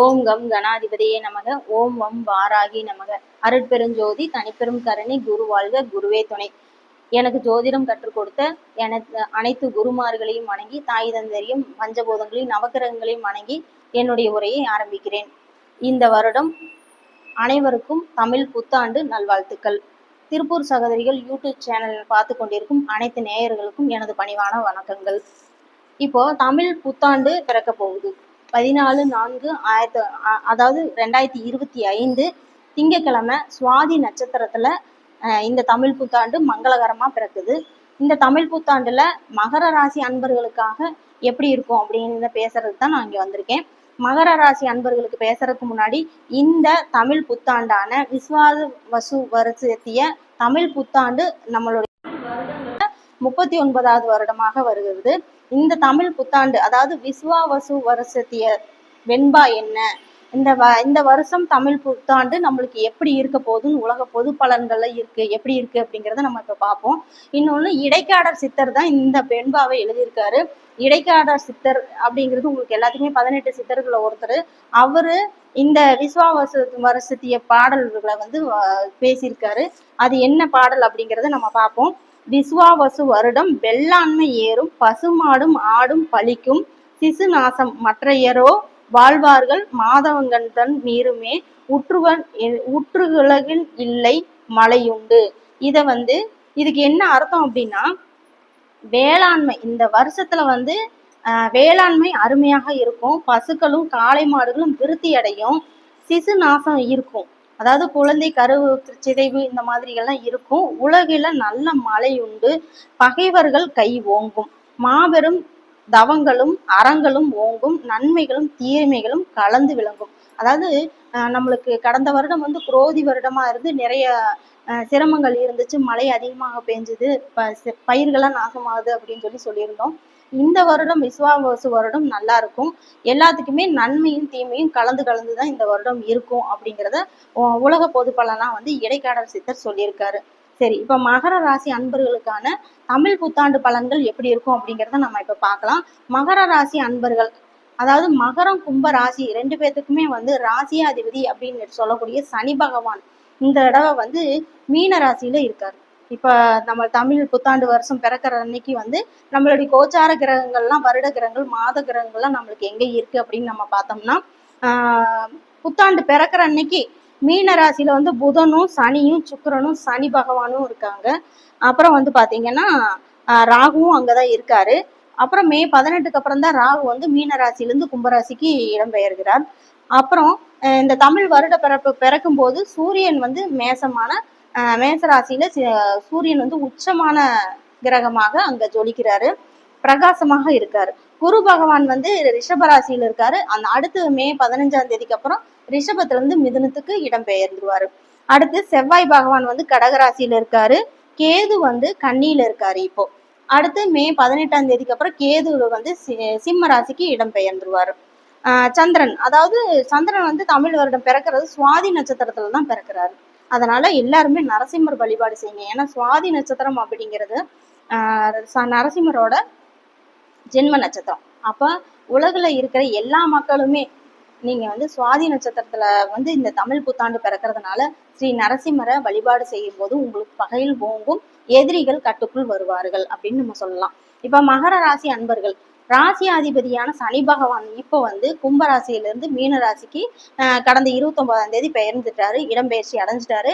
ஓம் come கணாதிபதியே நமக. ஓம் வம் வாராகி நமக. அருட்பெருஞ்சோதி தனிப்பெரும் கருணை குரு வாழ்க குருவே துணை. எனக்கு ஜோதிடம் கற்றுக் கொடுத்த எனக்கு அனைத்து குருமார்களையும் வணங்கி தாய் தந்தரையும் பஞ்சபூதங்களையும் நவக்கிரகங்களையும் வணங்கி என்னுடைய உரையை ஆரம்பிக்கிறேன். இந்த வருடம் அனைவருக்கும் தமிழ் புத்தாண்டு நல்வாழ்த்துக்கள். திருப்பூர் சகோதரிகள் யூடியூப் சேனலில் பார்த்து கொண்டிருக்கும் அனைத்து நேயர்களுக்கும் எனது பணிவான வணக்கங்கள். இப்போ தமிழ் புத்தாண்டு பிறக்க போகுது. பதினாலு நான்கு ஆயிரத்தி அ- அதாவது ரெண்டாயிரத்தி இருபத்தி ஐந்து திங்கட்கிழமை சுவாதி நட்சத்திரத்துல இந்த தமிழ் புத்தாண்டு மங்களகரமா பிறக்குது. இந்த தமிழ் புத்தாண்டுல மகர ராசி அன்பர்களுக்காக எப்படி இருக்கும் அப்படின்னு பேசுறதுக்கு தான் நான் இங்கே வந்திருக்கேன். மகர ராசி அன்பர்களுக்கு பேசுறதுக்கு முன்னாடி இந்த தமிழ் புத்தாண்டான விஸ்வாத வசு வருஷத்திய தமிழ் புத்தாண்டு நம்மளுடைய முப்பத்தி ஒன்பதாவது வருடமாக வருகிறது. இந்த தமிழ் புத்தாண்டு அதாவது விஸ்வாவசு வருஷத்திய வெண்பா என்ன? இந்த வ இந்த வருஷம் தமிழ் புத்தாண்டு நம்மளுக்கு எப்படி இருக்க போகுதுன்னு உலக பொது பலன்கள்ல இருக்கு எப்படி இருக்கு அப்படிங்கிறத நம்ம இப்போ பார்ப்போம். இன்னொன்று இடைக்காடர் சித்தர் தான் இந்த வெண்பாவை எழுதியிருக்காரு. இடைக்காடர் சித்தர் அப்படிங்கிறது உங்களுக்கு எல்லாத்துக்குமே பதினெட்டு சித்தர்களை ஒருத்தர். அவரு இந்த விஸ்வாவசு வருஷத்திய பாடல்களை வந்து பேசியிருக்காரு. அது என்ன பாடல் அப்படிங்கிறத நம்ம பார்ப்போம். விஸ்வாவசு வருடம் வெள்ளாண்மை ஏறும் பசுமாடும் ஆடும் பழிக்கும். சிசு நாசம் மற்றையரோ வாழ்வார்கள் மாதவங்கன் தன் உற்றுவன் உற்றுகுலகில் இல்லை மழையுண்டு இதை வந்து இதுக்கு என்ன அர்த்தம் அப்படின்னா வேளாண்மை இந்த வருஷத்துல வந்து வேளாண்மை அருமையாக இருக்கும். பசுக்களும் காளை மாடுகளும் விருத்தி அடையும் சிசு நாசம் இருக்கும். அதாவது குழந்தை கருவு சிதைவு இந்த மாதிரி எல்லாம் இருக்கும். உலகில நல்ல மழை உண்டு. பகைவர்கள் கை ஓங்கும். மாபெரும் தவங்களும் அறங்களும் ஓங்கும். நன்மைகளும் தீமைகளும் கலந்து விளங்கும். அதாவது ஆஹ், நம்மளுக்கு கடந்த வருடம் வந்து குரோதி வருடமா இருந்து நிறைய சிரமங்கள் இருந்துச்சு. மழை அதிகமாக பெஞ்சுது. ப பயிர்கள்லாம் நாசமாகுது அப்படின்னு சொல்லி சொல்லியிருந்தோம். இந்த வருடம் விஸ்வாவசு வருடம் நல்லா இருக்கும். எல்லாத்துக்குமே நன்மையும் தீமையும் கலந்து கலந்து தான் இந்த வருடம் இருக்கும் அப்படிங்கிறத உ- உலக பொது பலனா வந்து இடைக்காடல் சித்தர் சொல்லியிருக்காரு. சரி இப்போ மகர ராசி அன்பர்களுக்கான தமிழ் புத்தாண்டு பலன்கள் எப்படி இருக்கும் அப்படிங்கிறத நம்ம இப்போ பார்க்கலாம். மகர ராசி அன்பர்கள் அதாவது மகரம் கும்ப ராசி ரெண்டு பேர்த்துக்குமே வந்து ராசியாதிபதி அப்படின்னு சொல்லக்கூடிய சனி பகவான் இந்த தடவை வந்து மீன ராசியில இருக்காரு. இப்போ நம்ம தமிழ் புத்தாண்டு வருஷம் பிறக்கிற அன்னைக்கு வந்து நம்மளுடைய கோச்சார கிரகங்கள்லாம் வருட கிரகங்கள் மாத கிரகங்கள்லாம் நம்மளுக்கு எங்கே இருக்குது அப்படின்னு நம்ம பார்த்தோம்னா புத்தாண்டு பிறக்கிற அன்னைக்கு மீன ராசியில வந்து புதனும் சனியும் சுக்கரனும் சனி பகவானும் இருக்காங்க. அப்புறம் வந்து பார்த்தீங்கன்னா ராகுவும் அங்கே தான் இருக்காரு. அப்புறம் மே பதினெட்டுக்கு அப்புறம் தான் ராகு வந்து மீன ராசியிலேருந்து கும்பராசிக்கு இடம்பெயர்கிறார். அப்புறம் இந்த தமிழ் வருட பிறப்பு பிறக்கும் போது சூரியன் வந்து மேசமான மேசராசியில மேச சூரியன் வந்து உச்சமான கிரகமாக அங்க ஜொலிக்கிறாரு. பிரகாசமாக இருக்காரு. குரு பகவான் வந்து ரிஷப ராசியில இருக்காரு. அந்த அடுத்து மே பதினஞ்சாம் தேதிக்கு அப்புறம் ரிஷபத்துல இருந்து மிதுனத்துக்கு இடம்பெயர்ந்துருவாரு அடுத்து செவ்வாய் பகவான் வந்து கடகராசியில இருக்காரு. கேது வந்து கன்னியில இருக்காரு இப்போ. அடுத்து மே பதினெட்டாம் தேதிக்கு அப்புறம் கேது வந்து சி- சிம்ம ராசிக்கு இடம்பெயர்ந்துருவாரு ஆஹ் சந்திரன். அதாவது சந்திரன் வந்து தமிழ் வருடம் பிறக்கிறது. சுவாதி நட்சத்திரத்துல தான் பிறக்கிறாரு. அதனால எல்லாருமே நரசிம்மர் வழிபாடு செய்யுங்க. ஏன்னா சுவாதி நட்சத்திரம் அப்படிங்கிறது ச- நரசிம்மரோட ஜென்ம நட்சத்திரம். அப்ப உலகில் இருக்கிற எல்லா மக்களுமே நீங்க வந்து சுவாதி நட்சத்திரத்துல வந்து இந்த தமிழ் புத்தாண்டு பிறக்கிறதுனால ஸ்ரீ நரசிம்மரை வழிபாடு செய்யும் போது உங்களுக்கு பகையில் ஓங்கும் எதிரிகள் கட்டுக்குள் வருவார்கள் அப்படின்னு நம்ம சொல்லலாம். இப்ப மகர ராசி அன்பர்கள் ராசி அதிபதியான சனி பகவான் இப்போ வந்து கும்ப இருந்து மீன ராசிக்கு கடந்த இருபத்தி ஒன்பதாம் தேதி பெயர்ந்துட்டாரு. இடம்பெயர்ச்சி அடைஞ்சிட்டாரு.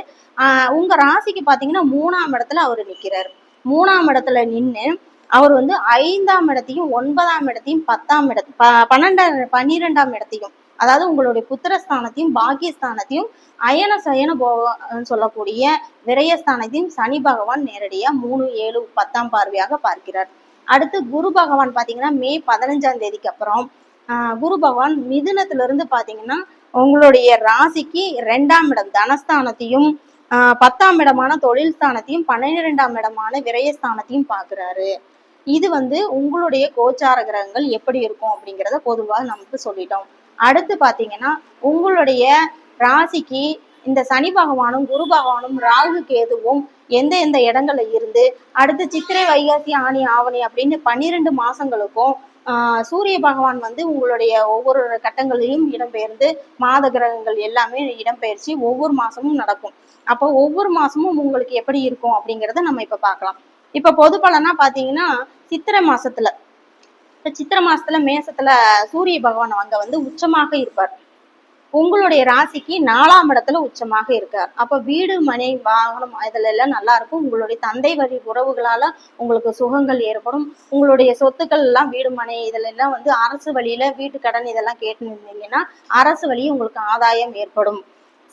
உங்க ராசிக்கு பாத்தீங்கன்னா மூணாம் இடத்துல அவர் நிற்கிறார் மூணாம் இடத்துல நின்னு அவர் வந்து ஐந்தாம் இடத்தையும் ஒன்பதாம் இடத்தையும் பத்தாம் இடத்து பன்னெண்டாம் பன்னிரெண்டாம் இடத்தையும் அதாவது உங்களுடைய புத்திரஸ்தானத்தையும் பாக்கியஸ்தானத்தையும் அயன சயன போகன்னு சொல்லக்கூடிய விரயஸ்தானத்தையும் சனி பகவான் நேரடியா மூணு ஏழு பத்தாம் பார்வையாக பார்க்கிறார். அடுத்து குரு பகவான் பாத்தீங்கன்னா மே பதினஞ்சாம் தேதிக்கு அப்புறம் ஆஹ் குரு பகவான் மிதுனத்திலிருந்து பார்த்தீங்கன்னா பாத்தீங்கன்னா உங்களுடைய ராசிக்கு ரெண்டாம் இடம் தனஸ்தானத்தையும் ஆஹ் பத்தாம் இடமான தொழில் ஸ்தானத்தையும் பன்னிரெண்டாம் இடமான விரயஸ்தானத்தையும் பார்க்குறாரு இது வந்து உங்களுடைய கோச்சார கிரகங்கள் எப்படி இருக்கும் அப்படிங்கிறத பொதுவாக நமக்கு சொல்லிட்டோம். அடுத்து பாத்தீங்கன்னா உங்களுடைய ராசிக்கு இந்த சனி பகவானும் குரு பகவானும் ராகு கேதுவும் எந்த எந்த இடங்கள்ல இருந்து அடுத்து சித்திரை வைகாசி ஆணி ஆவணி அப்படின்னு பன்னிரெண்டு மாசங்களுக்கும் சூரிய பகவான் வந்து உங்களுடைய ஒவ்வொரு கட்டங்களிலும் இடம்பெயர்ந்து மாத கிரகங்கள் எல்லாமே இடம்பெயர்ச்சி ஒவ்வொரு மாசமும் நடக்கும். அப்போ ஒவ்வொரு மாசமும் உங்களுக்கு எப்படி இருக்கும் அப்படிங்கிறத நம்ம இப்ப பார்க்கலாம். இப்ப பொது பலனா பாத்தீங்கன்னா சித்திரை மாசத்துல. இப்ப சித்திரை மாசத்துல மேசத்துல சூரிய பகவான் அங்க வந்து உச்சமாக இருப்பார். உங்களுடைய ராசிக்கு நாலாம் இடத்துல உச்சமாக இருக்கார் அப்ப வீடு மனை வாகனம் இதுல எல்லாம் நல்லா இருக்கும். உங்களுடைய தந்தை வழி உறவுகளால உங்களுக்கு சுகங்கள் ஏற்படும். உங்களுடைய சொத்துக்கள் எல்லாம் வீடு மனை இதுல எல்லாம் வந்து அரசு வழியில வீட்டு கடன் இதெல்லாம் கேட்டு இருந்தீங்கன்னா அரசு வழி உங்களுக்கு ஆதாயம் ஏற்படும்.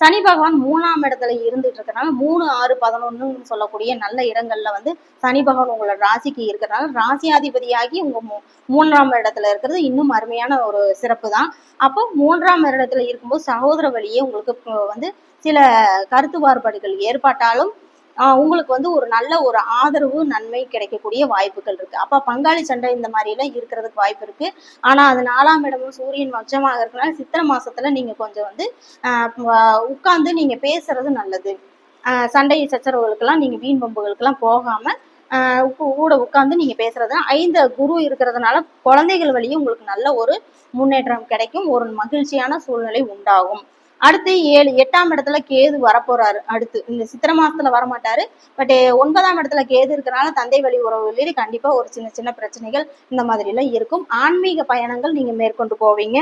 சனி பகவான் மூணாம் இடத்துல இருந்துட்டு இருக்கறனால மூணு ஆறு பதினொன்னு சொல்லக்கூடிய நல்ல இடங்கள்ல வந்து சனி பகவான் உங்களோட ராசிக்கு இருக்கிறனால ராசியாதிபதியாகி உங்க மூ- மூன்றாம் இடத்துல இருக்கிறது இன்னும் அருமையான ஒரு சிறப்பு தான் அப்போ மூன்றாம் இடத்துல இருக்கும்போது சகோதர வழியே உங்களுக்கு வந்து சில கருத்து வேறுபாடுகள் ஏற்பட்டாலும் உங்களுக்கு வந்து ஒரு நல்ல ஒரு ஆதரவு நன்மை கிடைக்கக்கூடிய வாய்ப்புகள் இருக்கு. அப்ப பங்காளி சண்டை இந்த மாதிரிலாம் இருக்கிறதுக்கு வாய்ப்பு இருக்கு. ஆனா அது நாலாம் இடமும் சூரியன் மச்சமாக இருக்கனால சித்திரை மாசத்துல நீங்க கொஞ்சம் வந்து ஆஹ் உட்கார்ந்து நீங்க பேசுறது நல்லது. ஆஹ் சண்டை சச்சரவுகளுக்கெல்லாம் நீங்க வீண் பம்புகளுக்கெல்லாம் போகாம கூட உட்காந்து நீங்க பேசுறது. ஐந்து குரு இருக்கிறதுனால குழந்தைகள் வழியும் உங்களுக்கு நல்ல ஒரு முன்னேற்றம் கிடைக்கும். ஒரு மகிழ்ச்சியான சூழ்நிலை உண்டாகும். அடுத்து ஏழு எட்டாம் இடத்துல கேது வரப்போறாரு. அடுத்து இந்த சித்திரை மாசத்துல வரமாட்டாரு. பட் ஒன்பதாம் இடத்துல கேது இருக்கிறனால தந்தை வழி உறவுகளில் கண்டிப்பா ஒரு சின்ன சின்ன பிரச்சனைகள் இந்த மாதிரி எல்லாம் இருக்கும். ஆன்மீக பயணங்கள் நீங்க மேற்கொண்டு போவீங்க.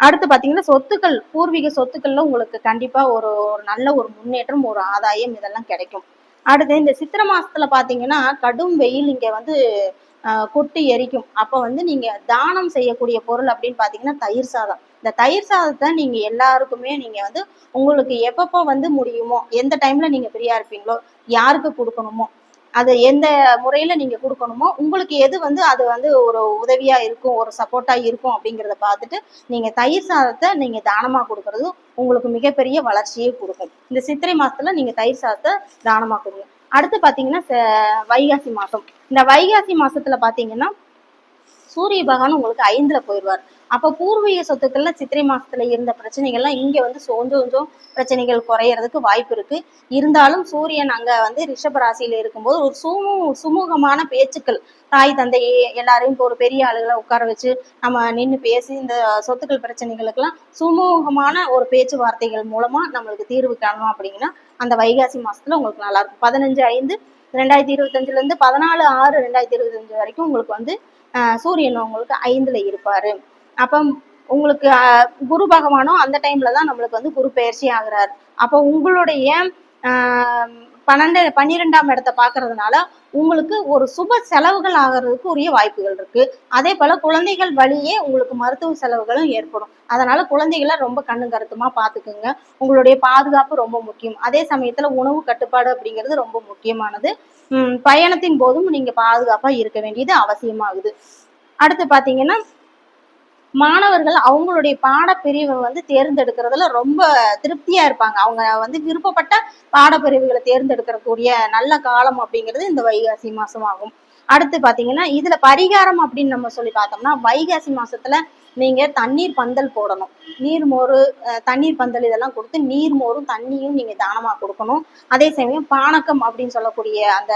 அடுத்து பாத்தீங்கன்னா சொத்துக்கள் பூர்வீக சொத்துக்கள்ல உங்களுக்கு கண்டிப்பா ஒரு ஒரு நல்ல ஒரு முன்னேற்றம் ஒரு ஆதாயம் இதெல்லாம் கிடைக்கும். அடுத்து இந்த சித்திரை மாசத்துல பாத்தீங்கன்னா கடும் வெயில் இங்க வந்து ஆஹ் கொட்டி எரிக்கும். அப்ப வந்து நீங்க தானம் செய்யக்கூடிய பொருள் அப்படின்னு பாத்தீங்கன்னா தயிர் சாதம். இந்த தயிர் சாதத்தை நீங்க எல்லாருக்குமே நீங்க வந்து உங்களுக்கு எப்பப்போ வந்து முடியுமோ எந்த டைம்ல நீங்க ஃப்ரீயா இருப்பீங்களோ யாருக்கு கொடுக்கணுமோ அது எந்த முறையில நீங்க கொடுக்கணுமோ உங்களுக்கு எது வந்து அது வந்து ஒரு உதவியா இருக்கும் ஒரு சப்போர்ட்டா இருக்கும் அப்படிங்கிறத பார்த்துட்டு நீங்க தயிர் சாதத்தை நீங்க தானமா கொடுக்கறது உங்களுக்கு மிகப்பெரிய வளர்ச்சியை கொடுக்கும். இந்த சித்திரை மாசத்துல நீங்க தயிர் சாதத்தை தானமா கொடுங்க. அடுத்து பாத்தீங்கன்னா ச- வைகாசி மாசம். இந்த வைகாசி மாசத்துல பாத்தீங்கன்னா சூரிய பகவான் உங்களுக்கு ஐந்துல போயிடுவார். அப்போ பூர்வீக சொத்துக்கள்ல சித்திரை மாசத்துல இருந்த பிரச்சனைகள்லாம் இங்க வந்து கொஞ்சம் கொஞ்சம் பிரச்சனைகள் குறையறதுக்கு வாய்ப்பு இருக்கு. இருந்தாலும் சூரியன் அங்க வந்து ரிஷப ராசியில இருக்கும்போது ஒரு சுமு சுமூகமான பேச்சுக்கள். தாய் தந்தை எல்லாரையும் இப்போ ஒரு பெரிய ஆளுகளை உட்கார வச்சு நம்ம நின்று பேசி இந்த சொத்துக்கள் பிரச்சனைகளுக்கெல்லாம் சுமூகமான ஒரு பேச்சுவார்த்தைகள் மூலமா நம்மளுக்கு தீர்வு காணணும் அப்படிங்கன்னா அந்த வைகாசி மாசத்துல உங்களுக்கு நல்லா இருக்கும். பதினஞ்சு ஐந்து ரெண்டாயிரத்தி இருபத்தஞ்சுல இருந்து பதினாலு ஆறு ரெண்டாயிரத்தி இருபத்தஞ்சு வரைக்கும் உங்களுக்கு வந்து சூரியன் உங்களுக்கு ஐந்துல இருப்பாரு. அப்ப உங்களுக்கு குரு பகவானும் அந்த டைம்ல தான் நம்மளுக்கு வந்து குரு பயிற்சி ஆகுறாரு. அப்போ உங்களுடைய ஆஹ் பன்னெண்டு பன்னிரெண்டாம் இடத்தை பாக்குறதுனால உங்களுக்கு ஒரு சுப செலவுகள் ஆகிறதுக்கு உரிய வாய்ப்புகள் இருக்கு. அதே போல குழந்தைகள் வழியே உங்களுக்கு மருத்துவ செலவுகளும் ஏற்படும். அதனால குழந்தைகளை ரொம்ப கண்ணு கருத்துமா பாத்துக்குங்க. உங்களுடைய பாதுகாப்பு ரொம்ப முக்கியம். அதே சமயத்துல உணவு கட்டுப்பாடு அப்படிங்கிறது ரொம்ப முக்கியமானது. உம் பயணத்தின் போதும் நீங்க பாதுகாப்பா இருக்க வேண்டியது அவசியமாகுது. அடுத்து பாத்தீங்கன்னா மாணவர்கள் அவங்களுடைய பாடப்பிரிவை வந்து தேர்ந்தெடுக்கிறதுல ரொம்ப திருப்தியா இருப்பாங்க. அவங்க வந்து விருப்பப்பட்ட பாடப்பிரிவுகளை தேர்ந்தெடுக்கக்கூடிய நல்ல காலம் அப்படிங்கிறது இந்த வைகாசி மாதம் ஆகும் அடுத்து பாத்தீங்கன்னா இதுல பரிகாரம் அப்படின்னு நம்ம சொல்லி பார்த்தோம்னா வைகாசி மாசத்துல நீங்க தண்ணீர் பந்தல் போடணும். நீர் மோர் தண்ணீர் பந்தல் இதெல்லாம் கொடுத்து நீர் மோரும் தண்ணியும் நீங்க தானமா கொடுக்கணும். அதே சமயம் பானக்கம் அப்படின்னு சொல்லக்கூடிய அந்த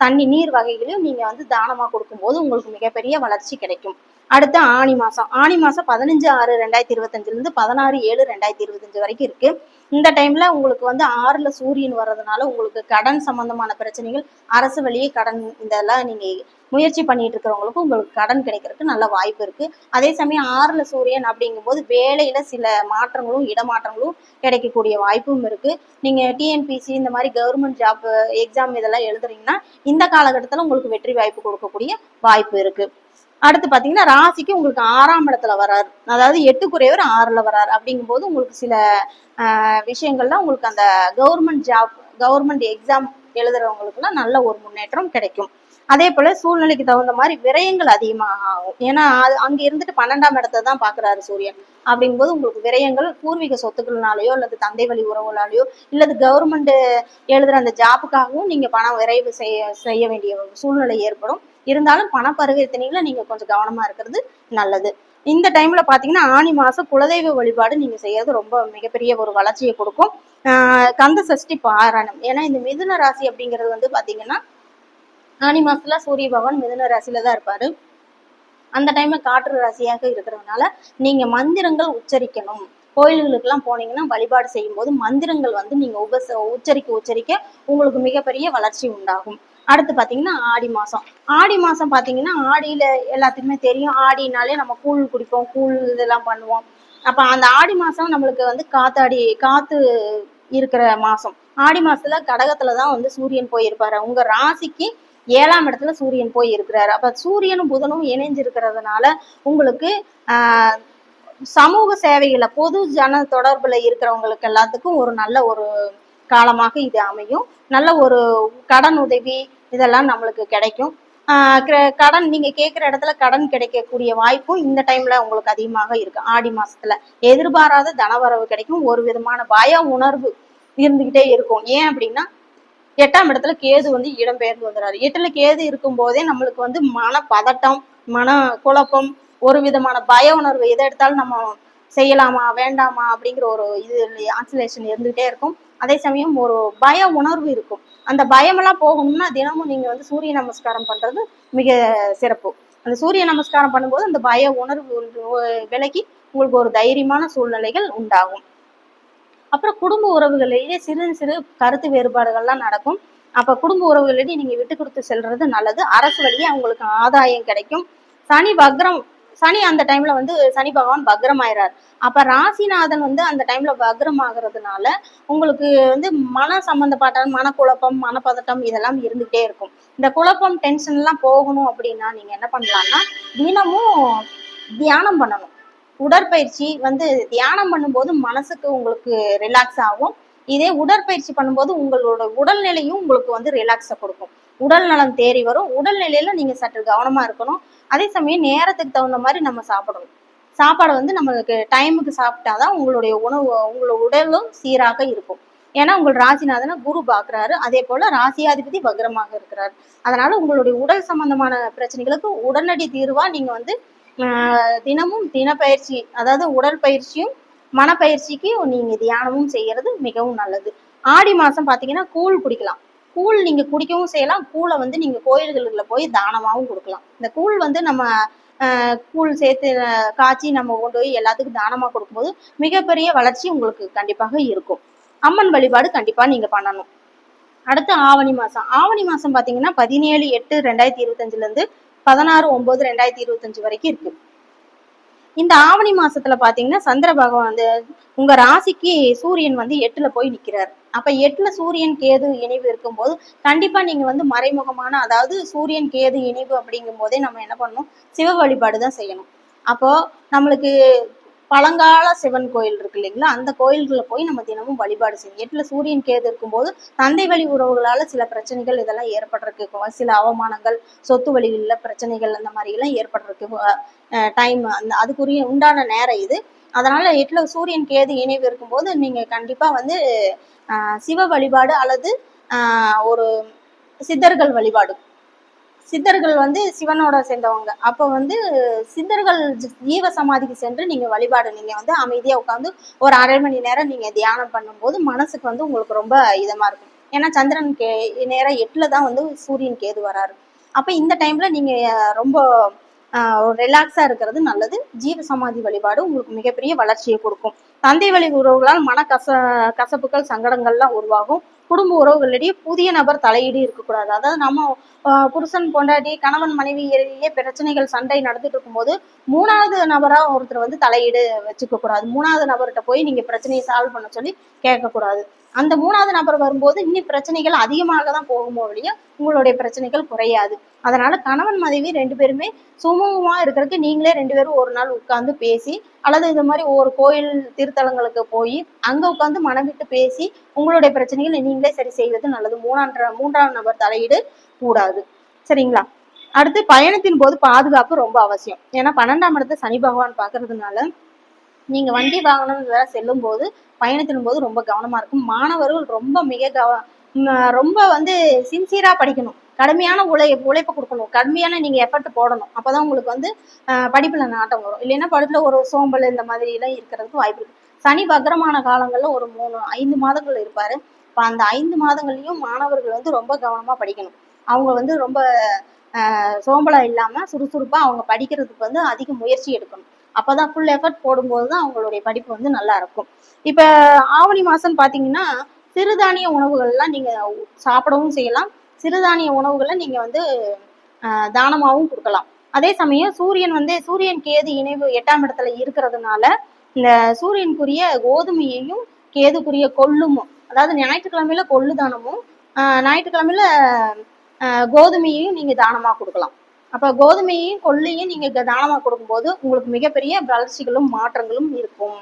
தண்ணி நீர் வகைகளையும் நீங்க வந்து தானமா கொடுக்கும்போது உங்களுக்கு மிகப்பெரிய வளர்ச்சி கிடைக்கும். அடுத்து ஆணி மாசம். ஆணி மாசம் பதினஞ்சு ஆறு ரெண்டாயிரத்தி இருபத்தஞ்சுல இருந்து பதினாறு ஏழு ரெண்டாயிரத்தி இருபத்தஞ்சு வரைக்கும் இருக்கு. இந்த டைம்ல உங்களுக்கு வந்து ஆறுல சூரியன் வர்றதுனால உங்களுக்கு கடன் சம்பந்தமான பிரச்சனைகள் அரசு வழியே கடன் இதெல்லாம் நீங்க முயற்சி பண்ணிட்டு இருக்கிறவங்களுக்கு உங்களுக்கு கடன் கிடைக்கிறதுக்கு நல்ல வாய்ப்பு இருக்கு. அதே சமயம் ஆறுல சூரியன் அப்படிங்கும்போது வேலையில சில மாற்றங்களும் இடமாற்றங்களும் கிடைக்கக்கூடிய வாய்ப்பும் இருக்கு. நீங்க டிஎன்பிசி இந்த மாதிரி கவர்மெண்ட் ஜாப் எக்ஸாம் இதெல்லாம் எழுதுறீங்கன்னா இந்த காலகட்டத்தில் உங்களுக்கு வெற்றி வாய்ப்பு கொடுக்கக்கூடிய வாய்ப்பு இருக்கு. அடுத்து பார்த்தீங்கன்னா ராசிக்கு உங்களுக்கு ஆறாம் இடத்துல வராரு. அதாவது எட்டு குறையவர் ஆறில் வராரு. அப்படிங்கும்போது உங்களுக்கு சில விஷயங்கள்லாம் உங்களுக்கு அந்த கவர்மெண்ட் ஜாப் கவர்மெண்ட் எக்ஸாம் எழுதுறவங்களுக்குலாம் நல்ல ஒரு முன்னேற்றம் கிடைக்கும். அதே போல சூழ்நிலைக்கு தகுந்த மாதிரி விரயங்கள் அதிகமாக ஆகும் ஏன்னா அது அங்க இருந்துட்டு பன்னெண்டாம் இடத்தை தான் பாக்குறாரு சூரியன். அப்படிங்கும்போது உங்களுக்கு விரயங்கள் பூர்வீக சொத்துக்கள்னாலேயோ அல்லது தந்தை வழி உறவுகளாலேயோ இல்லது கவர்மெண்ட் எழுதுற அந்த ஜாப்புக்காகவும் நீங்க பணம் விரைவு செய்ய செய்ய வேண்டிய ஒரு சூழ்நிலை ஏற்படும். இருந்தாலும் பண பரிவர்த்தனைகளை நீங்க கொஞ்சம் கவனமா இருக்கிறது நல்லது. இந்த டைம்ல பாத்தீங்கன்னா ஆனி மாசம் குலதெய்வ வழிபாடு நீங்க செய்யறது ரொம்ப மிகப்பெரிய ஒரு வளர்ச்சியை கொடுக்கும். ஆஹ் கந்த சஷ்டி பாராயணம். ஏன்னா இந்த மிதுன ராசி அப்படிங்கிறது வந்து பாத்தீங்கன்னா ஆனி மாசத்துல சூரிய பகவான் மிதுன ராசியில தான் இருப்பாரு. அந்த டைம்ல காற்று ராசியாக இருக்கிறதுனால நீங்க மந்திரங்கள் உச்சரிக்கணும். கோயில்களுக்கெல்லாம் போனீங்கன்னா வழிபாடு செய்யும்போது மந்திரங்கள் வந்து நீங்க உபச உச்சரிக்க உச்சரிக்க உங்களுக்கு மிகப்பெரிய வளர்ச்சி உண்டாகும். அடுத்து பார்த்தீங்கன்னா ஆடி மாதம் ஆடி மாதம் பார்த்தீங்கன்னா ஆடியில் எல்லாத்துக்குமே தெரியும். ஆடினாலே நம்ம கூழ் குடிப்போம் கூழ் இதெல்லாம் பண்ணுவோம். அப்போ அந்த ஆடி மாதம் நம்மளுக்கு வந்து காத்தாடி காற்று இருக்கிற மாதம் ஆடி மாதத்தில் கடகத்தில் தான் வந்து சூரியன் போய் உங்கள் ராசிக்கு ஏழாம் இடத்துல சூரியன் போய் இருக்கிறாரு அப்ப சூரியனும் புதனும் இணைஞ்சிருக்கிறதுனால உங்களுக்கு சமூக சேவைகளை பொது ஜன தொடர்புல இருக்கிறவங்களுக்கு எல்லாத்துக்கும் ஒரு நல்ல ஒரு காலமாக இது அமையும். நல்ல ஒரு கடன் உதவி இதெல்லாம் நம்மளுக்கு கிடைக்கும். ஆஹ் கிர- கடன் நீங்க கேட்குற இடத்துல கடன் கிடைக்கக்கூடிய வாய்ப்பும் இந்த டைம்ல உங்களுக்கு அதிகமாக இருக்கு. ஆடி மாசத்துல எதிர்பாராத தனவரவு கிடைக்கும். ஒரு விதமான பய உணர்வு இருந்துகிட்டே இருக்கும். ஏன் அப்படின்னா எட்டாம் இடத்துல கேது வந்து இடம்பெயர்ந்து வந்துடுறாரு எட்டுல கேது இருக்கும் போதே நம்மளுக்கு வந்து மன பதட்டம் மன குழப்பம் ஒரு விதமான பய உணர்வு எதை எடுத்தாலும் நம்ம செய்யலாமா வேண்டாமா அப்படிங்கிற ஒரு இது ஆன்சலேஷன் இருந்துகிட்டே இருக்கும். அதே சமயம் ஒரு பய உணர்வு இருக்கும். அந்த பயமெல்லாம் போகணும்னா தினமும் நீங்க வந்து சூரிய நமஸ்காரம் பண்றது மிக சிறப்பு. அந்த சூரிய நமஸ்காரம் பண்ணும்போது அந்த பய உணர்வு விலகி உங்களுக்கு ஒரு தைரியமான சூழ்நிலைகள் உண்டாகும். அப்புறம் குடும்ப உறவுகளிலேயே சிறு சிறு கருத்து வேறுபாடுகள்லாம் நடக்கும். அப்ப குடும்ப உறவுகளிடையே நீங்க விட்டு கொடுத்து செல்றது நல்லது. அரசு வழியே அவங்களுக்கு ஆதாயம் கிடைக்கும். சனி வக்ரம் சனி அந்த டைம்ல வந்து சனி பகவான் பக்ரமாயிறார் அப்ப ராசிநாதன் வந்து அந்த டைம்ல வக்ரம் ஆகுறதுனால உங்களுக்கு வந்து மன சம்பந்தப்பட்ட மனக்குழப்பம் மனப்பதட்டம் இதெல்லாம் இருந்துகிட்டே இருக்கும். இந்த குழப்பம் டென்ஷன் எல்லாம் போகணும் அப்படின்னா நீங்க என்ன பண்ணலாம்னா தினமும் தியானம் பண்ணணும். உடற்பயிற்சி வந்து தியானம் பண்ணும்போது மனசுக்கு உங்களுக்கு ரிலாக்ஸ் ஆகும். இதே உடற்பயிற்சி பண்ணும்போது உங்களோட உடல்நிலையும் உங்களுக்கு வந்து ரிலாக்ஸை கொடுக்கும். உடல் நலம் தேறி வரும். உடல்நிலையில நீங்க சற்று கவனமா இருக்கணும். அதே சமயம் நேரத்துக்கு தகுந்த மாதிரி நம்ம சாப்பிடணும். சாப்பாடு வந்து நம்மளுக்கு டைமுக்கு சாப்பிட்டாதான் உங்களுடைய உணவு உங்களோட உடலும் சீராக இருக்கும். ஏன்னா உங்கள் ராசிநாதனை குரு பார்க்குறாரு. அதே போல ராசியாதிபதி வக்ரமாக இருக்கிறார். அதனால உங்களுடைய உடல் சம்பந்தமான பிரச்சனைகளுக்கு உடனடி தீர்வா நீங்க வந்து தினமும் தினப்பயிற்சி அதாவது உடல் பயிற்சியும் மனப்பயிற்சிக்கு நீங்க தியானமும் செய்யறது மிகவும் நல்லது. ஆடி மாசம் பாத்தீங்கன்னா கூழ் குடிக்கலாம். கூழ் நீங்க குடிக்கவும் செய்யலாம். கூழை வந்து நீங்க கோயில்களுக்குள்ள போய் தானமாகவும் கொடுக்கலாம். இந்த கூழ் வந்து நம்ம ஆஹ் கூழ் சேர்த்து காய்ச்சி நம்ம கொண்டு போய் எல்லாத்துக்கும் தானமாக கொடுக்கும்போது மிகப்பெரிய வளர்ச்சி உங்களுக்கு கண்டிப்பாக இருக்கும். அம்மன் வழிபாடு கண்டிப்பாக நீங்க பண்ணணும். அடுத்து ஆவணி மாதம் ஆவணி மாதம் பார்த்தீங்கன்னா பதினேழு எட்டு ரெண்டாயிரத்தி இருபத்தஞ்சுல இருந்து பதினாறு ஒம்பது ரெண்டாயிரத்தி இருபத்தஞ்சு வரைக்கும் இருக்கு. இந்த ஆவணி மாசத்துல பாத்தீங்கன்னா சந்திர பகவான் வந்து உங்க ராசிக்கு சூரியன் வந்து எட்டுல போய் நிக்கிறாரு. அப்ப எட்டுல சூரியன் கேது இணைவு இருக்கும்போது கண்டிப்பா நீங்க வந்து மறைமுகமான அதாவது சூரியன் கேது இணைவு அப்படிங்கும் போதே நம்ம என்ன பண்ணணும்? சிவ வழிபாடு தான் செய்யணும். அப்போ நம்மளுக்கு பழங்கால சிவன் கோயில் இருக்கு இல்லைங்களா? அந்த கோயில்களை போய் நம்ம தினமும் வழிபாடு செய்யணும். எட்டுல சூரியன் கேது இருக்கும்போது தந்தை வழி உறவுகளால சில பிரச்சனைகள் இதெல்லாம் ஏற்பட்டிருக்கு. சில அவமானங்கள் சொத்து வழிகளில் பிரச்சனைகள் அந்த மாதிரி எல்லாம் ஏற்பட்டிருக்கு டைம் அந்த அதுக்குரிய உண்டான நேரம் இது. அதனால எட்டில் சூரியன் கேது இணைவு இருக்கும்போது நீங்க கண்டிப்பா வந்து சிவ வழிபாடு அல்லது ஒரு சித்தர்கள் வழிபாடு. சித்தர்கள் வந்து சிவனோட சேர்ந்தவங்க. அப்போ வந்து சித்தர்கள் ஜீவ சமாதிக்கு சென்று நீங்கள் வழிபாடு நீங்கள் வந்து அமைதியாக உட்காந்து ஒரு அரை மணி நேரம் நீங்கள் தியானம் பண்ணும்போது மனசுக்கு வந்து உங்களுக்கு ரொம்ப இதமாக இருக்கும். ஏன்னா சந்திரன் கே நேரம் எட்டில் தான் வந்து சூரியன் கேது வராரு. அப்போ இந்த டைமில் நீங்கள் ரொம்ப ரிலாக்ஸா இருக்கிறது நல்லது. ஜீவ சமாதி வழிபாடு உங்களுக்கு மிகப்பெரிய வளர்ச்சியை கொடுக்கும். தந்தை வழி உறவுகளால் மன கச கசப்புகள் சங்கடங்கள்லாம் உருவாகும். குடும்ப உறவுகளிடையே புதிய நபர் தலையீடு இருக்கக்கூடாது. அதாவது நம்ம புருஷன் பொண்டாட்டி கணவன் மனைவி இடையே பிரச்சனைகள் சண்டை நடந்துட்டு இருக்கும்போது மூணாவது நபரா ஒருத்தர் வந்து தலையீடு வச்சுக்க கூடாது மூணாவது நபர்கிட்ட போய் நீங்க பிரச்சனையை சால்வ் பண்ண சொல்லி கேட்கக்கூடாது. அந்த மூணாவது நபர் வரும்போது இன்னும் பிரச்சனைகள் அதிகமாக தான் போகுமோ ஒழிய உங்களுடைய பிரச்சனைகள் குறையாது. அதனால கணவன் மனைவி ரெண்டு பேருமே சுமூகமா இருக்கிறதுக்கு நீங்களே ரெண்டு பேரும் ஒரு நாள் உட்கார்ந்து பேசி அல்லது இது மாதிரி ஒரு கோயில் திருத்தலங்களுக்கு போய் அங்க உட்காந்து மனம் விட்டு பேசி உங்களுடைய பிரச்சனைகளை நீங்களே சரி செய்வது நல்லது. மூணாம் மூன்றாம் நபர் தலையீடு கூடாது. சரிங்களா? அடுத்து பயணத்தின் போது பாதுகாப்பு ரொம்ப அவசியம். ஏன்னா பன்னெண்டாம் இடத்தை சனி பகவான் பார்க்கறதுனால நீங்க வண்டி வாகனம் வேற செல்லும் போது பயணத்தின் போது ரொம்ப கவனமா இருக்கும். மாணவர்கள் ரொம்ப மிக கவ ரொம்ப வந்து சின்சியரா படிக்கணும். கடுமையான உழை உழைப்பு கொடுக்கணும். கடுமையான நீங்க எஃபர்ட் போடணும். அப்பதான் உங்களுக்கு வந்து அஹ், படிப்புல நாட்டம் வரும். இல்லைன்னா படத்துல ஒரு சோம்பல் இந்த மாதிரி எல்லாம் இருக்கிறதுக்கு வாய்ப்பு இருக்கு. சனி பத்திரமான காலங்கள்ல ஒரு மூணு ஐந்து மாதங்கள் இருப்பாரு. அப்ப அந்த ஐந்து மாதங்கள்லயும் மாணவர்கள் வந்து ரொம்ப கவனமா படிக்கணும். அவங்க வந்து ரொம்ப ஆஹ் சோம்பலம் இல்லாம சுறுசுறுப்பா அவங்க படிக்கிறதுக்கு வந்து அதிக முயற்சி எடுக்கணும். அப்பதான் ஃபுல் எஃபர்ட் போடும்போது தான் அவங்களுடைய படிப்பு வந்து நல்லா இருக்கும். இப்ப ஆவணி மாசம் பாத்தீங்கன்னா சிறுதானிய உணவுகள்லாம் நீங்க சாப்பிடவும் செய்யலாம். சிறுதானிய உணவுகளை நீங்க வந்து ஆஹ் கொடுக்கலாம். அதே சமயம் சூரியன் வந்து சூரியன் கேது இணைவு எட்டாம் இடத்துல இருக்கிறதுனால இந்த சூரியனுக்குரிய கோதுமையையும் கேதுக்குரிய கொள்ளும் அதாவது ஞாயிற்றுக்கிழமையில கொள்ளு தானமும் ஆஹ் ஞாயிற்றுக்கிழமையில கோதுமையையும் நீங்க தானமா கொடுக்கலாம். அப்போ கோதுமையையும் கொள்ளையும் நீங்க க- கொடுக்கும்போது உங்களுக்கு மிகப்பெரிய வளர்ச்சிகளும் மாற்றங்களும் இருக்கும்.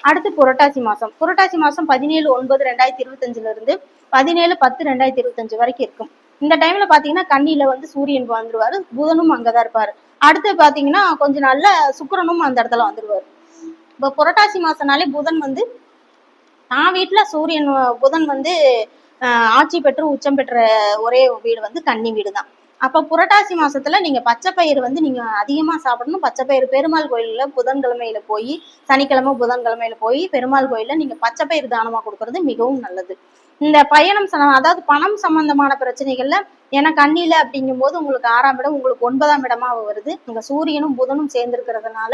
அடுத்து புரட்டாசி மாசம். புரட்டாசி மாசம் பதினேழு ஒன்பது ரெண்டாயிரத்தி இருபத்தஞ்சிலிருந்து பதினேழு பத்து ரெண்டாயிரத்தி இருபத்தஞ்சு வரைக்கும் இருக்கும். இந்த டைம்ல பாத்தீங்கன்னா கன்னியில வந்து சூரியன் வந்துருவாரு புதனும் அங்கதான் இருப்பாரு. அடுத்து பாத்தீங்கன்னா கொஞ்ச நாள்ல சுக்கரனும் அந்த இடத்துல வந்துருவாரு. இப்ப புரட்டாசி மாசம்னாலே புதன் வந்து நான் வீட்டுல சூரியன் புதன் வந்து ஆஹ் ஆட்சி பெற்று உச்சம் பெற்ற ஒரே வீடு வந்து கன்னி வீடு தான் அப்போ புரட்டாசி மாசத்துல நீங்க பச்சை பயிறு வந்து நீங்க அதிகமா சாப்பிடணும். பச்சை பயிறு பெருமாள் கோயில்ல புதன்கிழமையில போய் சனிக்கிழமை புதன்கிழமையில போய் பெருமாள் கோயில்ல நீங்க பச்சை பயிறு தானமா கொடுக்கறது மிகவும் நல்லது. இந்த பயணம் சம்ம- அதாவது பணம் சம்பந்தமான பிரச்சனைகள்ல ஏன்னா கண்ணில அப்படிங்கும்போது உங்களுக்கு ஆறாம் இடம் உங்களுக்கு ஒன்பதாம் இடமா வருது. உங்க சூரியனும் புதனும் சேர்ந்திருக்கிறதுனால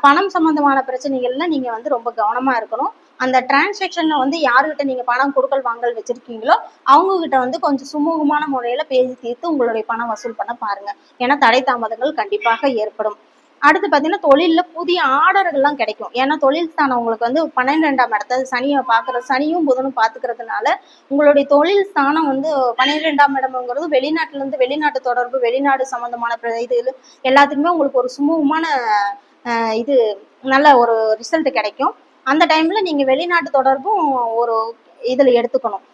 பணம் சம்பந்தமான பிரச்சனைகள்ல நீங்க வந்து ரொம்ப கவனமா இருக்கணும். அந்த டிரான்சாக்ஷனை வந்து யாருக்கிட்ட நீங்கள் பணம் கொடுக்கல் வாங்கல் வச்சுருக்கீங்களோ அவங்கக்கிட்ட வந்து கொஞ்சம் சுமூகமான முறையில் பேசி தீர்த்து உங்களுடைய பணம் வசூல் பண்ண பாருங்கள் ஏன்னா தடை தாமதங்கள் கண்டிப்பாக ஏற்படும். அடுத்து பார்த்தீங்கன்னா தொழிலில் புதிய ஆர்டர்கள்லாம் கிடைக்கும். ஏன்னா தொழில் ஸ்தானம் உங்களுக்கு வந்து பன்னிரெண்டாம் இடத்த சனியை பார்க்குற சனியும் புதனும் பார்த்துக்கிறதுனால உங்களுடைய தொழில் ஸ்தானம் வந்து பன்னிரெண்டாம் இடம்ங்கிறது வெளிநாட்டிலேருந்து வெளிநாட்டு தொடர்பு வெளிநாடு சம்மந்தமான இது இது எல்லாத்துக்குமே உங்களுக்கு ஒரு சுமூகமான இது நல்ல ஒரு ரிசல்ட் கிடைக்கும். அந்த டைம்ல நீங்க வெளிநாட்டு தொடர்பும் ஒரு இதுல எடுத்துக்கணும்.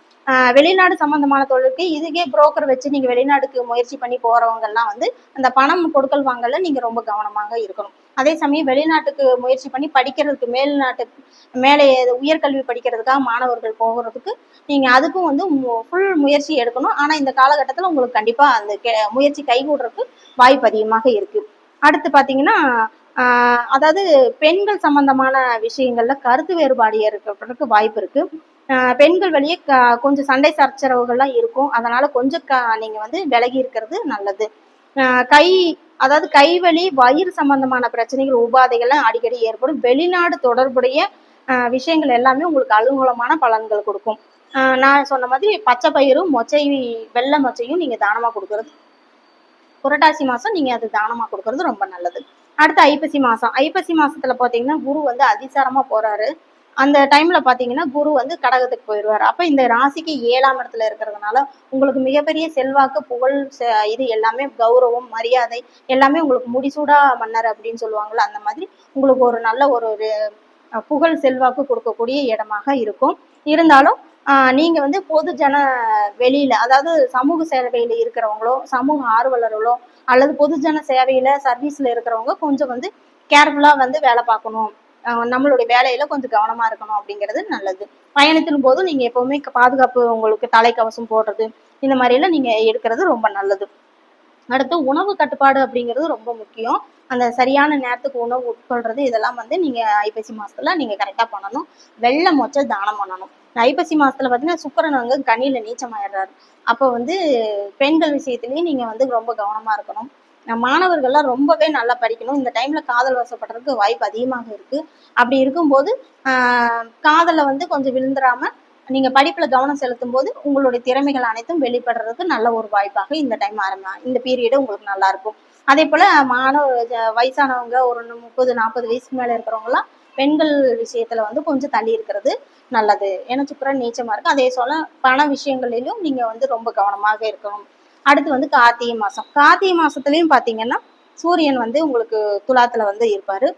வெளிநாடு சம்பந்தமான தொழிலுக்கு இதுக்கே புரோக்கர் வச்சு நீங்க வெளிநாட்டுக்கு முயற்சி பண்ணி போறவங்க எல்லாம் வந்து அந்த பணம் கொடுக்கல் வாங்கல நீங்க ரொம்ப கவனமாக இருக்கணும். அதே சமயம் வெளிநாட்டுக்கு முயற்சி பண்ணி படிக்கிறதுக்கு மேல்நாட்டு மேலே உயர்கல்வி படிக்கிறதுக்காக மாணவர்கள் போகிறதுக்கு நீங்க அதுக்கும் வந்து ஃபுல் முயற்சி எடுக்கணும். ஆனா இந்த காலகட்டத்தில் உங்களுக்கு கண்டிப்பா அந்த கெ- முயற்சி கைகூடுறதுக்கு வாய்ப்பு அதிகமாக இருக்கு. அடுத்து பாத்தீங்கன்னா அதாவது பெண்கள் சம்பந்தமான விஷயங்கள்ல கருத்து வேறுபாடு ஏற்படுறதுக்கு வாய்ப்பு இருக்கு. ஆஹ் பெண்கள் வழியே க- கொஞ்சம் சண்டை சச்சரவுகள்லாம் இருக்கும். அதனால கொஞ்சம் க நீங்க வந்து விலகி இருக்கிறது நல்லது. ஆஹ் கை அதாவது கைவழி வயிறு சம்பந்தமான பிரச்சனைகள் உபாதைகள்லாம் அடிக்கடி ஏற்படும். வெளிநாடு தொடர்புடைய ஆஹ் விஷயங்கள் எல்லாமே உங்களுக்கு அலுவலமான பலன்கள் கொடுக்கும். ஆஹ் நான் சொன்ன மாதிரி பச்சை பயிரும் மொச்சை வெள்ளை மொச்சையும் நீங்க தானமா கொடுக்கறது. புரட்டாசி மாசம் நீங்க அது தானமா கொடுக்கறது ரொம்ப நல்லது. அடுத்து ஐப்பசி மாதம் ஐப்பசி மாசத்துல பார்த்தீங்கன்னா குரு வந்து அதிசாரமா போறாரு. அந்த டைம்ல பாத்தீங்கன்னா குரு வந்து கடகத்துக்கு போயிடுவாரு அப்ப இந்த ராசிக்கு ஏழாம் இடத்துல இருக்கிறதுனால உங்களுக்கு மிகப்பெரிய செல்வாக்கு புகழ் செ- இது எல்லாமே கௌரவம் மரியாதை எல்லாமே உங்களுக்கு முடிசூடா மன்னர் அப்படின்னு சொல்லுவாங்கல்ல அந்த மாதிரி உங்களுக்கு ஒரு நல்ல ஒரு புகழ் செல்வாக்கு கொடுக்கக்கூடிய இடமாக இருக்கும். இருந்தாலும் நீங்க வந்து பொது ஜன வெளியில அதாவது சமூக சேவையில இருக்கிறவங்களோ சமூக ஆர்வலர்களோ அல்லது பொதுஜன சேவையில சர்வீஸ்ல இருக்கிறவங்க கொஞ்சம் வந்து கேர்ஃபுல்லா வந்து வேலை பார்க்கணும். ஆஹ் நம்மளுடைய வேலையில கொஞ்சம் கவனமா இருக்கணும் அப்படிங்கிறது நல்லது. பயணத்தின் போது நீங்க எப்பவுமே பாதுகாப்பு உங்களுக்கு தலைக்கவசம் போடுறது இந்த மாதிரி எல்லாம் நீங்க எடுக்கிறது ரொம்ப நல்லது. அடுத்து உணவு கட்டுப்பாடு அப்படிங்கிறது ரொம்ப முக்கியம். அந்த சரியான நேரத்துக்கு உணவு உட்கொள்றது இதெல்லாம் வந்து நீங்க ஐப்பசி மாசத்துல நீங்க கரெக்டா பண்ணணும். வெள்ளை மொச்சை தானம் பண்ணணும். ஐப்பசி மாசத்துல பாத்தீங்கன்னா சுக்கரன் அங்க கனியில நீச்சமாயிடுறாரு. அப்போ வந்து பெண்கள் விஷயத்திலயும் நீங்க வந்து ரொம்ப கவனமா இருக்கணும். மாணவர்கள்லாம் ரொம்பவே நல்லா படிக்கணும். இந்த டைம்ல காதல் வசப்படுறதுக்கு வாய்ப்பு அதிகமாக இருக்கு. அப்படி இருக்கும்போது ஆஹ் காதலை வந்து கொஞ்சம் விழுந்துராம நீங்க படிப்புல கவனம் செலுத்தும் போது உங்களுடைய திறமைகள் அனைத்தும் வெளிப்படுறதுக்கு நல்ல ஒரு வாய்ப்பாக இந்த டைம் ஆரம்ப இந்த பீரியடு உங்களுக்கு நல்லா இருக்கும். அதே போல மாணவ வயசானவங்க ஒரு முப்பது நாற்பது வயசுக்கு மேல இருக்கிறவங்க எல்லாம் பெண்கள் விஷயத்துல வந்து கொஞ்சம் தள்ளி இருக்கிறது நல்லது. ஏன்னா சுக்கரன் நீச்சமா இருக்கு. அதே சொல்ல பண விஷயங்களிலும் நீங்க வந்து ரொம்ப கவனமாக இருக்கணும். அடுத்து வந்து கார்த்திகை மாசம். கார்த்திகை மாசத்துலயும் பாத்தீங்கன்னா சூரியன் வந்து உங்களுக்கு துலாத்துல வந்து இருப்பாரு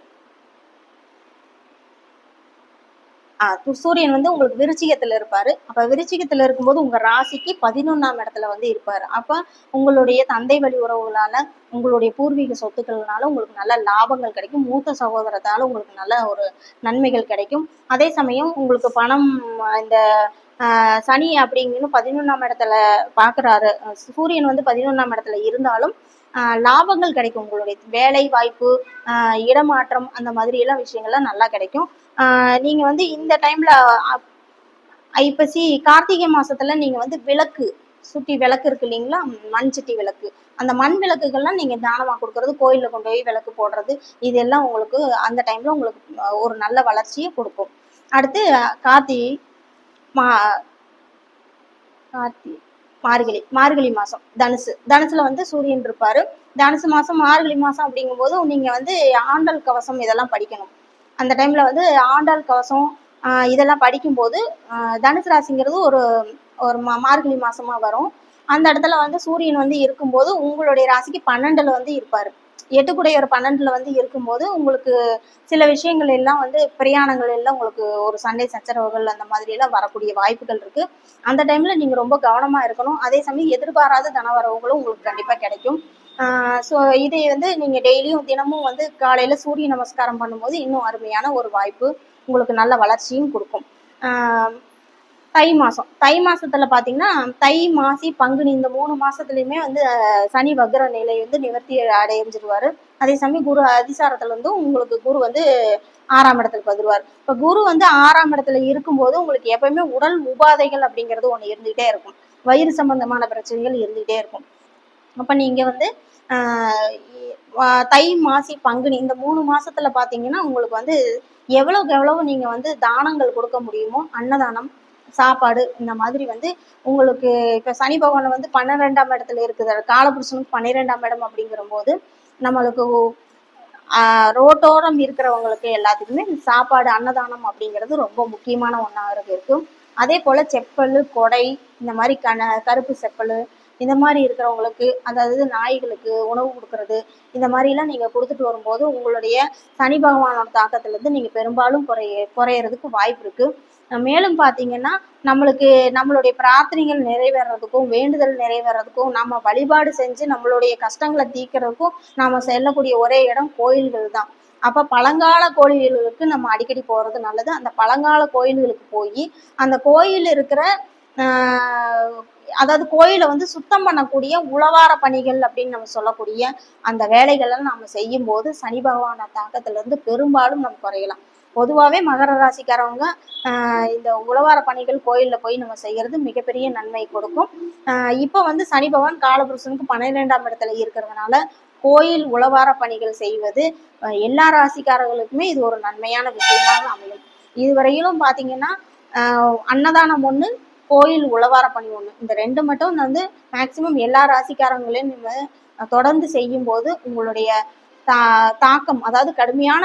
ஆஹ் து- சூரியன் வந்து உங்களுக்கு விருச்சிகத்துல இருப்பாரு. அப்ப விருச்சிகத்துல இருக்கும்போது உங்க ராசிக்கு பதினொன்னாம் இடத்துல வந்து இருப்பாரு. அப்ப உங்களுடைய தந்தை வழி உறவுகளால உங்களுடைய பூர்வீக சொத்துக்கள்னால உங்களுக்கு நல்ல லாபங்கள் கிடைக்கும். மூத்த சகோதரத்தால உங்களுக்கு நல்ல ஒரு நன்மைகள் கிடைக்கும். அதே சமயம் உங்களுக்கு பணம் இந்த ஆஹ் சனி அப்படிங்கன்னு பதினொன்றாம் இடத்துல பாக்குறாரு. சூரியன் வந்து பதினொன்றாம் இடத்துல இருந்தாலும் லாபங்கள் கிடைக்கும். உங்களுடைய வேலை வாய்ப்பு இடமாற்றம் அந்த மாதிரி எல்லாம் விஷயங்கள்லாம் நல்லா கிடைக்கும். நீங்கள் வந்து இந்த டைமில் ஐப்பசி கார்த்திகை மாதத்தில் நீங்கள் வந்து விளக்கு சுட்டி விளக்கு இருக்கு இல்லைங்களா? மண் சட்டி விளக்கு. அந்த மண் விளக்குகள்லாம் நீங்கள் தானமாக கொடுக்கறது? கோயிலில் கொண்டு போய் விளக்கு போடுறது? இதெல்லாம் உங்களுக்கு அந்த டைமில் உங்களுக்கு ஒரு நல்ல வளர்ச்சியை கொடுக்கும். அடுத்து கார்த்தி மா கார்த்தி மார்கழி மார்கழி மாதம் தனுசு. தனுசுல வந்து சூரியன் இருப்பாரு. தனுசு மாதம் மார்கழி மாதம் அப்படிங்கும்போது நீங்கள் வந்து ஆண்டாள் கவசம் இதெல்லாம் படிக்கணும். அந்த டைமில் வந்து ஆண்டாள் கவசம் இதெல்லாம் படிக்கும்போது தனுசு ராசிங்கிறது ஒரு ஒரு மா மார்கழி மாசமா வரும். அந்த இடத்துல வந்து சூரியன் வந்து இருக்கும்போது உங்களுடைய ராசிக்கு பன்னெண்டுல வந்து இருப்பாரு. எட்டுக்குடைய ஒரு பன்னெண்டுல வந்து இருக்கும்போது உங்களுக்கு சில விஷயங்கள் எல்லாம் வந்து பிரயாணங்கள் எல்லாம் உங்களுக்கு ஒரு சண்டை சச்சரவுகள் அந்த மாதிரி எல்லாம் வரக்கூடிய வாய்ப்புகள் இருக்கு. அந்த டைம்ல நீங்க ரொம்ப கவனமா இருக்கணும். அதே சமயம் எதிர்பாராத தனவரவுகளும் உங்களுக்கு கண்டிப்பா கிடைக்கும். ஸோ இதை வந்து நீங்க டெய்லியும் தினமும் வந்து காலையில சூரிய நமஸ்காரம் பண்ணும்போது இன்னும் அருமையான ஒரு வாய்ப்பு. உங்களுக்கு நல்ல வளர்ச்சியும் கொடுக்கும். தை மாசம். தை மாசத்துல பாத்தீங்கன்னா தை மாசி பங்குனி இந்த மூணு மாசத்துலயுமே வந்து சனி வக்ர நிலை வந்து நிவர்த்தி அடைஞ்சிருவாரு. அதே சமயம் குரு அதிசாரத்துல வந்து உங்களுக்கு குரு வந்து ஆறாம் இடத்துக்கு வந்துருவார் இப்ப குரு வந்து ஆறாம் இடத்துல இருக்கும்போது உங்களுக்கு எப்பயுமே உடல் உபாதைகள் அப்படிங்கிறது ஒண்ணு இருந்துகிட்டே இருக்கும். வயிறு சம்பந்தமான பிரச்சனைகள் இருந்துகிட்டே இருக்கும். அப்ப நீங்க வந்து ஆஹ் தை மாசி பங்குனி இந்த மூணு மாசத்துல பாத்தீங்கன்னா உங்களுக்கு வந்து எவ்வளவுக்கு எவ்வளவு நீங்க வந்து தானங்கள் கொடுக்க முடியுமோ அன்னதானம் சாப்பாடு இந்த மாதிரி வந்து உங்களுக்கு இப்போ சனி பகவான் வந்து பன்னிரெண்டாம் இடத்துல இருக்குது. காலபுருஷனுக்கு பன்னிரெண்டாம் இடம் அப்படிங்கிற போது நம்மளுக்கு ரோட்டோரம் இருக்கிறவங்களுக்கு எல்லாத்துக்குமே சாப்பாடு அன்னதானம் அப்படிங்கிறது ரொம்ப முக்கியமான ஒன்றாக இருக்கும் அதே போல் செப்பல் கொடை இந்த மாதிரி கன கருப்பு செப்பல் இந்த மாதிரி இருக்கிறவங்களுக்கு அதாவது நாய்களுக்கு உணவு கொடுக்கறது இந்த மாதிரிலாம் நீங்கள் கொடுத்துட்டு வரும்போது உங்களுடைய சனி பகவானோட தாக்கத்துலேருந்து நீங்கள் பெரும்பாலும் குறைய குறையறதுக்கு வாய்ப்பு இருக்குது மேலும் பார்த்தீங்கன்னா நம்மளுக்கு நம்மளுடைய பிரார்த்தனைகள் நிறைவேறதுக்கும் வேண்டுதல் நிறைவேறதுக்கும் நம்ம வழிபாடு செஞ்சு நம்மளுடைய கஷ்டங்களை தீர்க்கறதுக்கும் நாம் செல்லக்கூடிய ஒரே இடம் கோயில்கள் தான். அப்போ பழங்கால கோயில்களுக்கு நம்ம அடிக்கடி போகிறது நல்லது. அந்த பழங்கால கோயில்களுக்கு போய் அந்த கோயில் இருக்கிற அதாவது கோயிலை வந்து சுத்தம் பண்ணக்கூடிய உழவார பணிகள் அப்படின்னு நம்ம சொல்லக்கூடிய அந்த வேலைகள்லாம் நம்ம செய்யும் போது சனி பகவான தாக்கத்துல இருந்து பெரும்பாலும் நம்ம குறையலாம். பொதுவாகவே மகர ராசிக்காரவங்க இந்த உழவார பணிகள் கோயிலில் போய் நம்ம செய்கிறது மிகப்பெரிய நன்மை கொடுக்கும். இப்போ வந்து சனி பகவான் காலபுருஷனுக்கு பன்னிரெண்டாம் இடத்துல இருக்கிறதுனால கோயில் உழவார பணிகள் செய்வது எல்லா ராசிக்காரர்களுக்குமே இது ஒரு நன்மையான விஷயமாக அமையும். இதுவரையிலும் பார்த்தீங்கன்னா அன்னதானம் ஒன்று கோயில் உழவார பணி ஒன்று இந்த ரெண்டு மட்டும் வந்து மேக்சிமம் எல்லா ராசிக்காரங்களையும் நம்ம தொடர்ந்து செய்யும் போது உங்களுடைய தா தாக்கம் அதாவது கடுமையான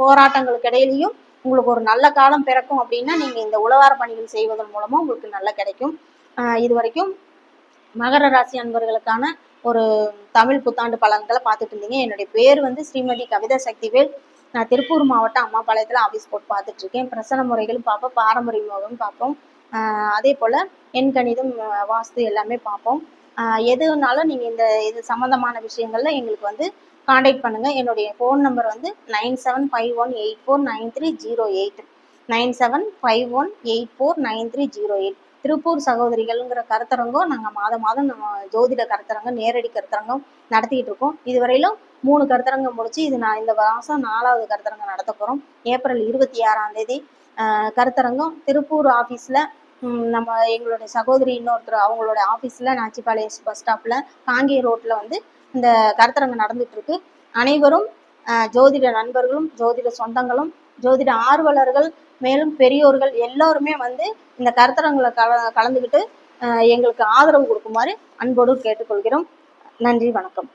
போராட்டங்களுக்கு இடையிலையும் உங்களுக்கு ஒரு நல்ல காலம் பிறக்கும் அப்படின்னா நீங்க இந்த உழவார பணிகள் செய்வதன் மூலமா உங்களுக்கு நல்லா கிடைக்கும். ஆஹ் இது வரைக்கும் மகர ராசி அன்பர்களுக்கான ஒரு தமிழ் புத்தாண்டு பலன்களை பார்த்துட்டு இருந்தீங்க. என்னுடைய பேர் வந்து ஸ்ரீமதி கவிதா சக்திவேல். நான் திருப்பூர் மாவட்டம் அம்மாபாளையத்தில் ஆஃபீஸ் போட்டு பார்த்துட்ருக்கேன் பிரசன முறைகளும் பார்ப்போம். பாரம்பரிய முறையும் பார்ப்போம். அதே போல் எண் கணிதம் வாஸ்து எல்லாமே பார்ப்போம். எதுனாலும் நீங்கள் இந்த இது சம்மந்தமான விஷயங்கள்ல எங்களுக்கு வந்து காண்டாக்ட் பண்ணுங்க. என்னுடைய ஃபோன் நம்பர் வந்து nine seven five one eight four nine three zero eight nine seven five one eight four nine three zero eight Tiruppur சகோதரிகள்ங்கிற கருத்தரங்கம் நாங்கள் மாதம் மாதம் நம்ம ஜோதிட கருத்தரங்கம் நேரடி கருத்தரங்கம் நடத்திட்டு இருக்கோம். இதுவரையிலும் மூணு கருத்தரங்கம் முடிச்சு இது நான் இந்த மாதம் நாலாவது கருத்தரங்கம் நடத்த போகிறோம் ஏப்ரல் இருபத்தி ஆறாம் தேதி. கருத்தரங்கம் திருப்பூர் ஆஃபீஸில் நம்ம எங்களுடைய சகோதரி இன்னொருத்தர் அவங்களோட ஆஃபீஸில் நாச்சிபாளையம் பஸ் ஸ்டாப்பில் காங்கேய ரோட்டில் வந்து இந்த கருத்தரங்கம் நடந்துகிட்ருக்கு இருக்கு அனைவரும் ஜோதிட நண்பர்களும் ஜோதிட சொந்தங்களும் ஜோதிட ஆர்வலர்கள் மேலும் பெரியோர்கள் எல்லோருமே வந்து இந்த கருத்தரங்களை கல கலந்துக்கிட்டு எங்களுக்கு ஆதரவு கொடுக்குமாறு அன்போடு கேட்டுக்கொள்கிறோம். நன்றி வணக்கம்.